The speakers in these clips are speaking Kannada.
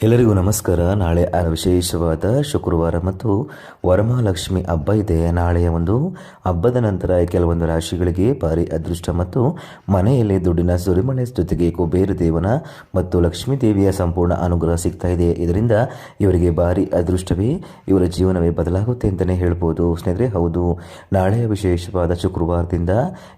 ಎಲ್ಲರಿಗೂ ನಮಸ್ಕಾರ. ನಾಳೆ ವಿಶೇಷವಾದ ಶುಕ್ರವಾರ ಮತ್ತು ವರಮಹಾಲಕ್ಷ್ಮಿ ಹಬ್ಬ ಇದೆ. ನಾಳೆಯ ಒಂದು ಹಬ್ಬದ ನಂತರ ಕೆಲವೊಂದು ರಾಶಿಗಳಿಗೆ ಭಾರಿ ಅದೃಷ್ಟ ಮತ್ತು ಮನೆಯಲ್ಲಿ ದುಡ್ಡಿನ ಸುರಿಮಳೆ ಜೊತೆಗೆ ಕುಬೇರ ದೇವನ ಮತ್ತು ಲಕ್ಷ್ಮೀ ದೇವಿಯ ಸಂಪೂರ್ಣ ಅನುಗ್ರಹ ಸಿಗ್ತಾ ಇದೆ. ಇದರಿಂದ ಇವರಿಗೆ ಭಾರಿ ಅದೃಷ್ಟವೇ ಇವರ ಜೀವನವೇ ಬದಲಾಗುತ್ತೆ ಅಂತಲೇ ಹೇಳ್ಬೋದು. ಸ್ನೇಹಿತರೆ, ಹೌದು. ನಾಳೆಯ ವಿಶೇಷವಾದ ಶುಕ್ರವಾರದಿಂದ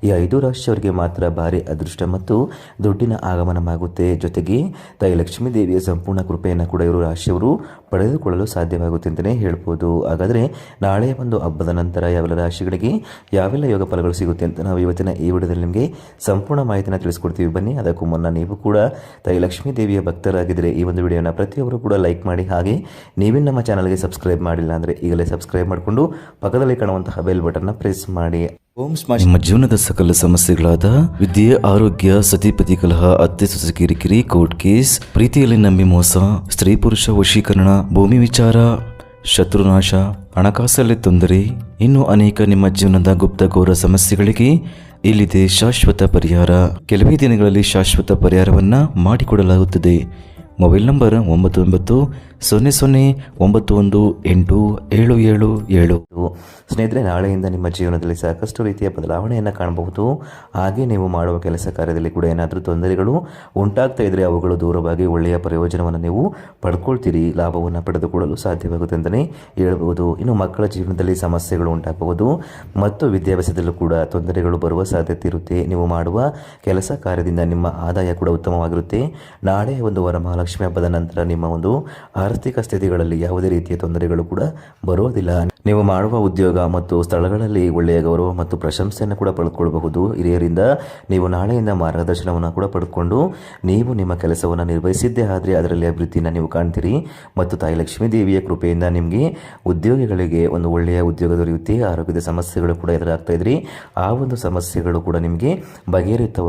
ಈ ಐದು ರಾಶಿಯವರಿಗೆ ಮಾತ್ರ ಭಾರಿ ಅದೃಷ್ಟ ಮತ್ತು ದುಡ್ಡಿನ ಆಗಮನವಾಗುತ್ತೆ. ಜೊತೆಗೆ ತಾಯಿ ಲಕ್ಷ್ಮೀ ದೇವಿಯ ಸಂಪೂರ್ಣ ಕೃಪೆಯನ್ನು ಕೂಡ ಇವರು ರಾಶಿಯವರು ಪಡೆದುಕೊಳ್ಳಲು ಸಾಧ್ಯವಾಗುತ್ತೆ ಅಂತಲೇ ಹೇಳ್ಬೋದು. ಹಾಗಾದರೆ ನಾಳೆ ಒಂದು ಹಬ್ಬದ ನಂತರ ಯಾವೆಲ್ಲ ರಾಶಿಗಳಿಗೆ ಯಾವೆಲ್ಲ ಯೋಗ ಫಲಗಳು ಸಿಗುತ್ತೆ ಅಂತ ನಾವು ಇವತ್ತಿನ ಈ ವಿಡಿಯೋದಲ್ಲಿ ನಿಮಗೆ ಸಂಪೂರ್ಣ ಮಾಹಿತಿಯನ್ನು ತಿಳಿಸ್ಕೊಡ್ತೀವಿ. ಬನ್ನಿ, ಅದಕ್ಕೂ ಮುನ್ನ ನೀವು ಕೂಡ ತಾಯಿ ಲಕ್ಷ್ಮೀ ದೇವಿಯ ಭಕ್ತರಾಗಿದ್ದರೆ ಈ ಒಂದು ವಿಡಿಯೋನ ಪ್ರತಿಯೊಬ್ಬರು ಕೂಡ ಲೈಕ್ ಮಾಡಿ. ಹಾಗೆ ನೀವೇ ನಮ್ಮ ಚಾನಲ್ಗೆ ಸಬ್ಸ್ಕ್ರೈಬ್ ಮಾಡಿಲ್ಲ ಅಂದರೆ ಈಗಲೇ ಸಬ್ಸ್ಕ್ರೈಬ್ ಮಾಡಿಕೊಂಡು ಪಕ್ಕದಲ್ಲಿ ಕಾಣುವಂತಹ ಬೆಲ್ ಬಟನ್ನ ಪ್ರೆಸ್ ಮಾಡಿ. ಓಂ ನಿಮ್ಮ ಜೀವನದ ಸಕಲ ಸಮಸ್ಯೆಗಳಾದ ವಿದ್ಯೆ, ಆರೋಗ್ಯ ಸತಿಪತಿ ಕಲಹ, ಅತ್ತೆ, ಸೊಸೆ ಕಿರಿಕಿರಿ ಕೋರ್ಟ್ ಕೇಸ್ ಪ್ರೀತಿಯಲ್ಲಿ ನಂಬಿ ಮೋಸ, ಸ್ತ್ರೀ ಪುರುಷ ವಶೀಕರಣ, ಭೂಮಿ ವಿಚಾರ, ಶತ್ರುನಾಶ, ಹಣಕಾಸಲ್ಲಿ ತೊಂದರೆ, ಇನ್ನು ಅನೇಕ ನಿಮ್ಮ ಜೀವನದ ಗುಪ್ತ ಘೋರ ಸಮಸ್ಯೆಗಳಿಗೆ ಇಲ್ಲಿದೆ ಶಾಶ್ವತ ಪರಿಹಾರ. ಕೆಲವೇ ದಿನಗಳಲ್ಲಿ ಶಾಶ್ವತ ಪರಿಹಾರವನ್ನ ಮಾಡಿಕೊಡಲಾಗುತ್ತದೆ. ಮೊಬೈಲ್ ನಂಬರ್ ಒಂಬತ್ತು ಒಂಬತ್ತು ಸೊನ್ನೆ ಸೊನ್ನೆ ಒಂಬತ್ತು ಒಂದು ಎಂಟು ಏಳು ಏಳು ಏಳು. ಸ್ನೇಹಿತರೆ, ನಾಳೆಯಿಂದ ನಿಮ್ಮ ಜೀವನದಲ್ಲಿ ಸಾಕಷ್ಟು ರೀತಿಯ ಬದಲಾವಣೆಯನ್ನು ಕಾಣಬಹುದು. ಹಾಗೆ ನೀವು ಮಾಡುವ ಕೆಲಸ ಕಾರ್ಯದಲ್ಲಿ ಕೂಡ ಏನಾದರೂ ತೊಂದರೆಗಳು ಉಂಟಾಗ್ತಾ ಇದ್ದರೆ ಅವುಗಳು ದೂರವಾಗಿ ಒಳ್ಳೆಯ ಪ್ರಯೋಜನವನ್ನು ನೀವು ಪಡ್ಕೊಳ್ತೀರಿ. ಲಾಭವನ್ನು ಪಡೆದುಕೊಳ್ಳಲು ಸಾಧ್ಯವಾಗುತ್ತೆ ಅಂತಲೇ ಹೇಳ್ಬೋದು ಇನ್ನು ಮಕ್ಕಳ ಜೀವನದಲ್ಲಿ ಸಮಸ್ಯೆಗಳು ಉಂಟಾಗಬಹುದು. ಮತ್ತು ವಿದ್ಯಾಭ್ಯಾಸದಲ್ಲೂ ಕೂಡ ತೊಂದರೆಗಳು ಬರುವ ಸಾಧ್ಯತೆ ಇರುತ್ತೆ. ನೀವು ಮಾಡುವ ಕೆಲಸ ಕಾರ್ಯದಿಂದ ನಿಮ್ಮ ಆದಾಯ ಕೂಡ ಉತ್ತಮವಾಗಿರುತ್ತೆ. ನಾಳೆ ಒಂದು ವರಮಹಾಲಕ್ಷ್ಮಿ ಹಬ್ಬದ ನಂತರ ನಿಮ್ಮ ಒಂದು ಆರ್ಥಿಕ ಸ್ಥಿತಿಗಳಲ್ಲಿ ಯಾವುದೇ ರೀತಿಯ ತೊಂದರೆಗಳು ಕೂಡ ಬರೋದಿಲ್ಲ ನೀವು ಮಾಡುವ ಉದ್ಯೋಗ ಮತ್ತು ಸ್ಥಳಗಳಲ್ಲಿ ಒಳ್ಳೆಯ ಗೌರವ ಮತ್ತು ಪ್ರಶಂಸೆಯನ್ನು ಕೂಡ ಪಡೆದುಕೊಳ್ಳಬಹುದು ಹಿರಿಯರಿಂದ ನೀವು ನಾಳೆಯಿಂದ ಮಾರ್ಗದರ್ಶನವನ್ನು ಕೂಡ ಪಡೆದುಕೊಂಡು ನೀವು ನಿಮ್ಮ ಕೆಲಸವನ್ನು ನಿರ್ವಹಿಸಿದ್ದೇ ಆದರೆ ಅದರಲ್ಲಿ ಅಭಿವೃದ್ಧಿನ ನೀವು ಕಾಣ್ತೀರಿ. ಮತ್ತು ತಾಯಿ ಲಕ್ಷ್ಮೀ ದೇವಿಯ ಕೃಪೆಯಿಂದ ನಿಮಗೆ ಉದ್ಯೋಗಿಗಳಿಗೆ ಒಂದು ಒಳ್ಳೆಯ ಉದ್ಯೋಗ ದೊರೆಯುತ್ತೆ. ಆರೋಗ್ಯದ ಸಮಸ್ಯೆಗಳು ಕೂಡ ಎದುರಾಗ್ತಾ ಇದ್ರಿ. ಆ ಒಂದು ಸಮಸ್ಯೆಗಳು ಕೂಡ ನಿಮಗೆ ಬಗೆಹರಿಯುತ್ತಾ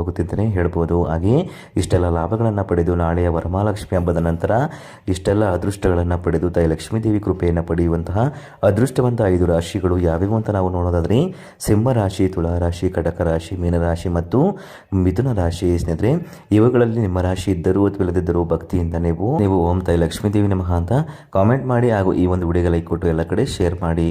ಹೇಳ್ಬೋದು. ಹಾಗೆ ಇಷ್ಟೆಲ್ಲ ಲಾಭಗಳನ್ನು ಪಡೆದು ನಾಳೆಯ ವರಮಹಾಲಕ್ಷ್ಮಿ ಹಬ್ಬದ ನಂತರ ಇಷ್ಟೆಲ್ಲ ಅದೃಷ್ಟಗಳನ್ನು ಪಡೆದು ತಾಯಿ ಲಕ್ಷ್ಮೀ ದೇವಿ ಕೃಪೆಯನ್ನು ಪಡೆಯುವಂತಹ ಅದೃಷ್ಟವಂತ ಐದು ರಾಶಿಗಳು ಯಾವ್ಯಾವು ಅಂತ ನಾವು ನೋಡೋದಾದ್ರೆ, ಸಿಂಹ ರಾಶಿ ತುಳಾ ರಾಶಿ, ಕಟಕ ರಾಶಿ ಮೀನರಾಶಿ ಮತ್ತು ಮಿಥುನ ರಾಶಿ ಸ್ನೇಹಿತರೆ, ಇವುಗಳಲ್ಲಿ ನಿಮ್ಮ ರಾಶಿ ಇದ್ದರೂ ಅಥವಾ ಇಲ್ಲದಿದ್ದರೂ ಭಕ್ತಿಯಿಂದ ನೀವು ನೀವು ಓಂ ತಾಯಿ ಲಕ್ಷ್ಮೀ ದೇವಿ ನಮಃ ಅಂತ ಕಾಮೆಂಟ್ ಮಾಡಿ ಹಾಗೂ ಈ ಒಂದು ವಿಡಿಯೋಗೆ ಲೈಕ್ ಕೊಟ್ಟು ಎಲ್ಲ ಕಡೆ ಶೇರ್ ಮಾಡಿ.